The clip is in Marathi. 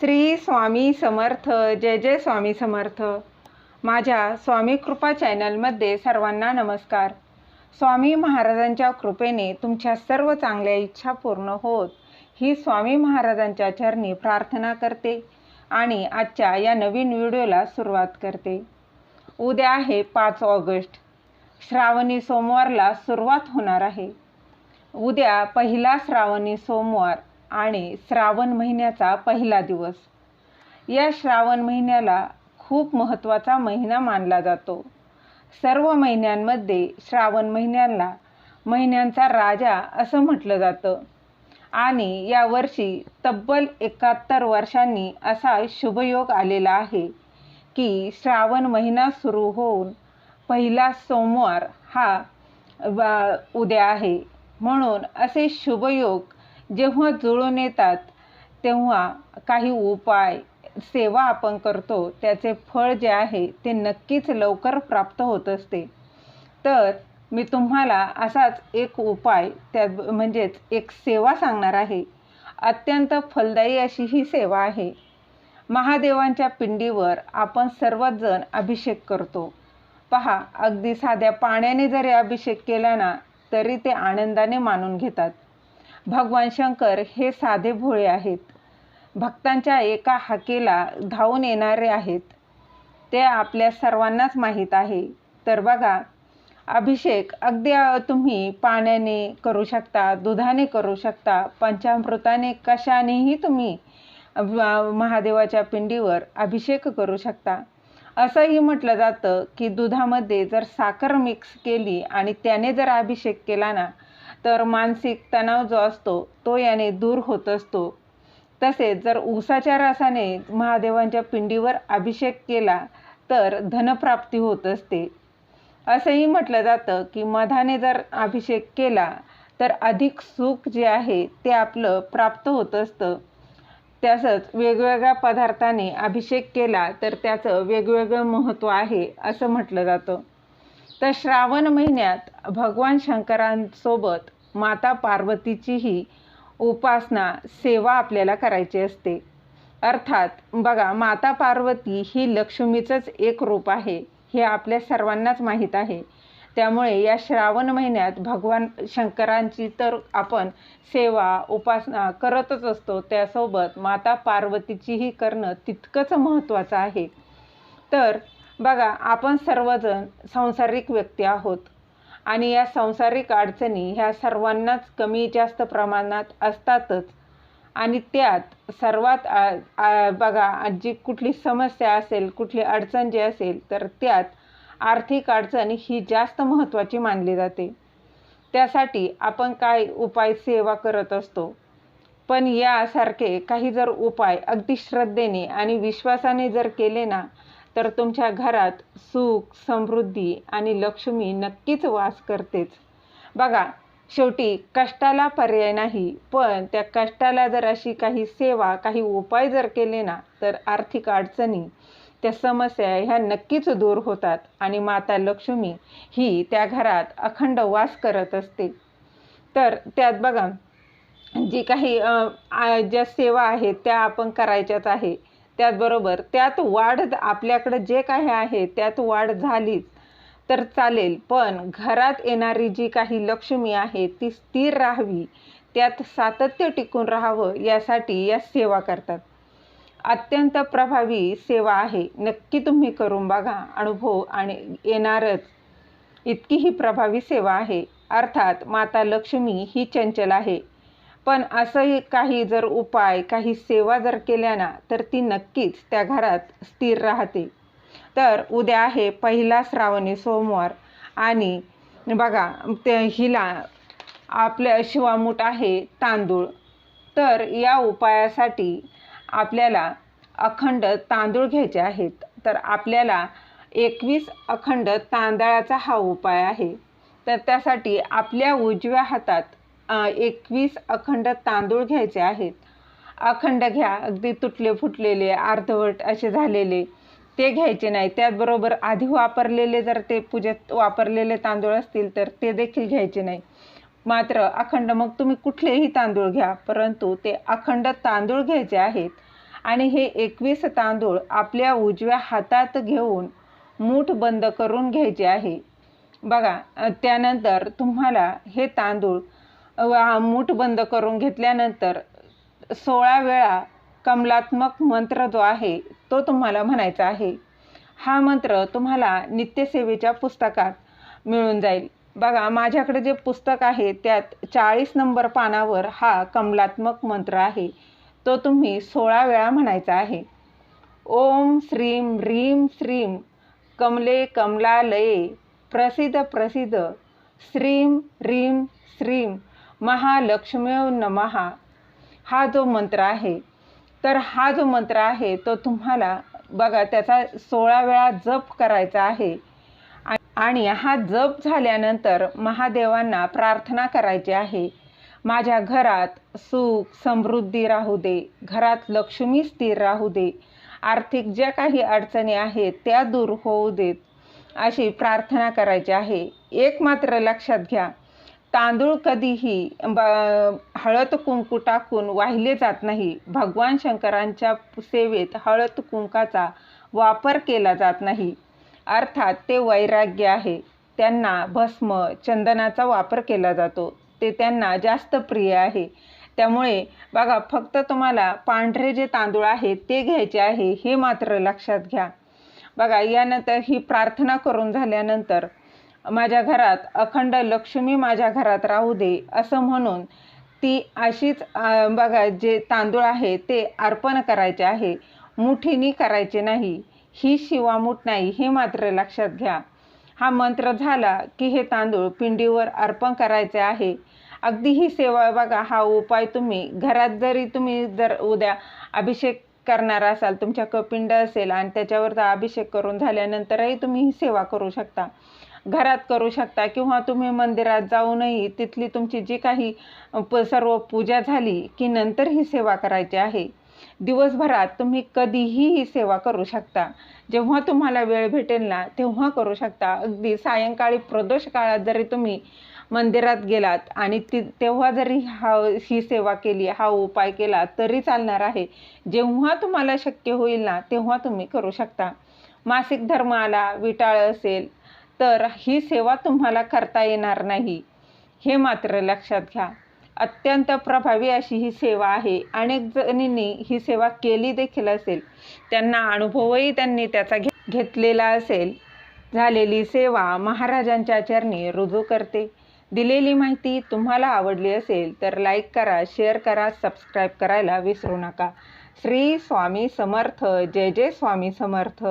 श्री स्वामी समर्थ जय जय स्वामी समर्थ. माझ्या स्वामी कृपा चॅनलमध्ये सर्वांना नमस्कार. स्वामी महाराजांच्या कृपेने तुमच्या सर्व चांगल्या इच्छा पूर्ण होत ही स्वामी महाराजांच्या चरणी प्रार्थना करते आणि आजच्या या नवीन व्हिडिओला सुरुवात करते. उद्या आहे पाच ऑगस्ट. श्रावणी सोमवारला सुरुवात होणार आहे. उद्या पहिला श्रावणी सोमवार. आणि श्रावण महिन्याचा पहिला दिवस. या श्रावण महिन्याला खूप महत्त्वाचा महिना मानला जातो. सर्व महिन्यांमध्ये श्रावण महिन्याला महिन्यांचा राजा असं म्हटलं जातं. आणि यावर्षी तब्बल एकाहत्तर वर्षांनी असा शुभयोग आलेला आहे की श्रावण महिना सुरू होऊन पहिला सोमवार हा उद्या आहे. म्हणून असे शुभयोग जेव्हा जुळून येतात तेव्हा काही उपाय सेवा आपण करतो त्याचे फळ जे आहे ते नक्कीच लवकर प्राप्त होत असते. तर मी तुम्हाला असाच एक उपाय त्या म्हणजेच एक सेवा सांगणार आहे. अत्यंत फलदायी अशी ही सेवा आहे. महादेवांच्या पिंडीवर आपण सर्वच जण अभिषेक करतो. पहा अगदी साध्या पाण्याने जरी अभिषेक केला ना तरी ते आनंदाने मानून घेतात. भगवान शंकर हे साधे भोळे आहेत. भक्तांच्या एका हाकेला धावून येणारे आहेत. ते आपल्या सर्वांनाच माहीत आहे. तर बघा अभिषेक अगदी तुम्ही पाण्याने करू शकता दुधाने करू शकता पंचामृताने कशानेही तुम्ही महादेवाच्या पिंडीवर अभिषेक करू शकता. असंही म्हटलं जातं की दुधामध्ये जर साखर मिक्स केली आणि त्याने जर अभिषेक केला ना तर मानसिक तणाव जो असतो तो याने दूर होत असतो. तसेच जर ऊसाच्या रसाने महादेवांच्या पिंडीवर अभिषेक केला तर धनप्राप्ती होत असते. असंही म्हटलं जातं की मधाने जर अभिषेक केला तर अधिक सुख जे आहे ते आपलं प्राप्त होत असतं. तसंच वेगवेगळ्या पदार्थाने अभिषेक केला तर त्याचं वेगवेगळं महत्त्व आहे असं म्हटलं जातं. तर श्रावण महिन्यात भगवान शंकरांसोबत माता पार्वतीचीही उपासना सेवा आपल्याला करायची असते. अर्थात बघा माता पार्वती ही लक्ष्मीचंच एक रूप आहे हे आपल्या सर्वांनाच माहीत आहे. त्यामुळे या श्रावण महिन्यात भगवान शंकरांची तर आपण सेवा उपासना करतच असतो. त्यासोबत माता पार्वतीचीही करणं तितकंच महत्त्वाचं आहे. तर बघा आपण सर्वजण सांसारिक व्यक्ती आहोत. आणि या सांसारिक अडचणी ह्या सर्वांनाच कमी जास्त प्रमाणात असतातच. आणि त्यात सर्वात बघा जी कुठली समस्या असेल कुठली अडचण जी असेल तर त्यात आर्थिक अडचण ही जास्त महत्त्वाची मानली जाते. त्यासाठी आपण काय उपाय सेवा करत असतो? पण यासारखे काही जर उपाय अगदी श्रद्धेने आणि विश्वासाने जर केले ना तर तुमच्या घरात सुख समृद्धी आणि लक्ष्मी नक्कीच वास करतेच. बघा शेवटी कष्टाला पर्याय नाही पण त्या कष्टाला जर अशी काही सेवा काही उपाय जर केले ना तर आर्थिक अडचणी त्या समस्या ह्या नक्कीच दूर होतात आणि माता लक्ष्मी ही त्या घरात अखंड वास करत असते. तर त्यात बघा जी काही ज्या सेवा आहेत त्या आपण करायच्याच आहे. त्याचबरोबर त्यात वाढ आपल्याकडं जे काही आहे त्यात वाढ झालीच तर चालेल. पण घरात येणारी जी काही लक्ष्मी आहे ती स्थिर राहावी. त्यात सातत्य टिकून राहावं यासाठी या सेवा करतात. अत्यंत प्रभावी सेवा आहे. नक्की तुम्ही करून बघा. अनुभव आणि येणारच. इतकी ही प्रभावी सेवा आहे. अर्थात माता लक्ष्मी ही चंचल आहे. पण असंही काही जर उपाय काही सेवा जर केल्या ना तर ती नक्कीच त्या घरात स्थिर राहते. तर उद्या आहे पहिला श्रावणी सोमवार आणि बघा ते हिला आपल्या शिवामूठ आहे तांदूळ. तर या उपायासाठी आपल्याला अखंड तांदूळ घ्यायचे आहेत. तर आपल्याला एकवीस अखंड तांदळाचा हा उपाय आहे. तर त्यासाठी आपल्या उजव्या हातात एकवीस अखंड तांदूळ घ्यायचे आहेत. अखंड घ्या अगदी तुटले फुटलेले अर्धवट असे झालेले. ते घ्यायचे नाही. त्याचबरोबर आधी वापरलेले जर ते पूजेत वापरलेले तांदूळ असतील तर ते देखील घ्यायचे नाही. मात्र अखंड मग तुम्ही कुठलेही तांदूळ घ्या परंतु ते अखंड तांदूळ घ्यायचे आहेत. आणि हे एकवीस तांदूळ आपल्या उजव्या हातात घेऊन मूठ बंद करून घ्यायचे आहे. बघा त्यानंतर तुम्हाला हे तांदूळ मूठ बंद करून घेतल्यानंतर सोळा वेळा कमलात्मक मंत्र जो आहे तो तुम्हाला म्हणायचा आहे. हा मंत्र तुम्हाला नित्यसेवेच्या पुस्तकात मिळून जाईल. बघा माझ्याकडे जे पुस्तक आहे त्यात चाळीस नंबर पानावर हा कमलात्मक मंत्र आहे. तो तुम्ही सोळा वेळा म्हणायचा आहे. ओम श्रीम ह्रीम श्रीम कमले कमलालये प्रसिद्ध प्रसिद्ध श्रीम ह्रीम श्रीम महालक्ष्मी नमहा हा जो मंत्र आहे तर हा जो मंत्र आहे तो तुम्हाला बघा त्याचा सोळा वेळा जप करायचा आहे. आणि हा जप झाल्यानंतर महादेवांना प्रार्थना करायची आहे. माझ्या घरात सुख समृद्धी राहू दे घरात लक्ष्मी स्थिर राहू दे आर्थिक ज्या काही अडचणी आहेत त्या दूर होऊ देत अशी प्रार्थना करायची आहे. एक मात्र लक्षात घ्या तांदूळ कधीही ब हळद कुंकू टाकून वाहिले जात नाही. भगवान शंकरांच्या सेवेत हळद कुंकाचा वापर केला जात नाही. अर्थात ते वैराग्य आहे. त्यांना भस्म चंदनाचा वापर केला जातो. ते त्यांना जास्त प्रिय आहे. त्यामुळे बघा फक्त तुम्हाला पांढरे जे तांदूळ आहेत ते घ्यायचे आहे हे मात्र लक्षात घ्या. बघा यानंतर ही प्रार्थना करून झाल्यानंतर माझ्या घरात अखंड लक्ष्मी माझ्या घरात राहू दे असं म्हणून ती अशीच बघा जे तांदूळ आहे ते अर्पण करायचे आहे. मुठीनी करायचे नाही. ही शिवामूठ नाही हे मात्र लक्षात घ्या. हा मंत्र झाला की हे तांदूळ पिंडीवर अर्पण करायचे आहे. अगदी ही सेवा बघा हा उपाय तुम्ही घरात जरी तुम्ही जर उद्या अभिषेक करणार असाल तुमच्या कपिंड असेल आणि त्याच्यावर अभिषेक करून झाल्यानंतरही तुम्ही ही सेवा करू शकता. घरात करू शकता किंवा तुम्ही मंदिरात जाऊनही तिथली तुमची जी काही प सर्व पूजा झाली की नंतर ही सेवा करायची आहे. दिवसभरात तुम्ही कधीही ही सेवा करू शकता. जेव्हा तुम्हाला वेळ भेटेल ना तेव्हा करू शकता. अगदी सायंकाळी प्रदोष काळात जरी तुम्ही मंदिरात गेलात आणि ती तेव्हा जरी हा ही सेवा केली हा उपाय केला तरी चालणार आहे. जेव्हा तुम्हाला शक्य होईल ना तेव्हा तुम्ही करू शकता. मासिक धर्म आला विटाळ असेल तर ही सेवा तुम्हाला करता येणार नाही. हे मात्र लक्षात घ्या. अत्यंत प्रभावी अशी ही सेवा आहे. अनेक जणींनी ही सेवा केली देखील असेल. त्यांना अनुभवही त्यांनी त्याचा घे घेतलेला असेल. झालेली सेवा महाराजांच्या चरणी रुजू करते. दिलेली माहिती तुम्हाला आवडली असेल तर लाईक करा शेअर करा सबस्क्राईब करायला विसरू नका. श्री स्वामी समर्थ. जय जय स्वामी समर्थ.